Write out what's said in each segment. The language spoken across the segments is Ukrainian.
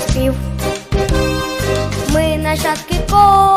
спів. Ми нащадки кого.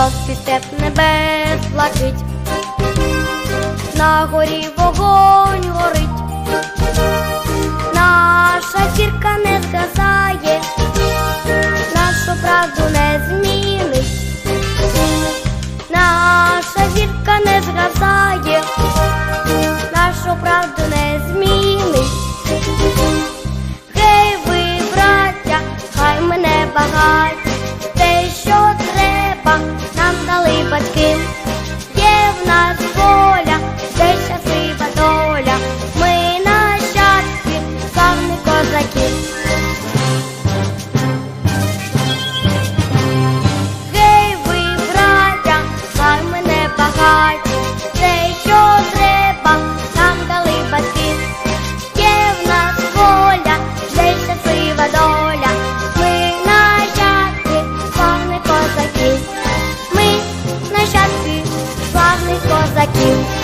жовтий степ небес блакить, на горі вогонь горить, наша зірка не згасає, нашу правду не змінить, наша зірка не згасає, нашу правду. like you.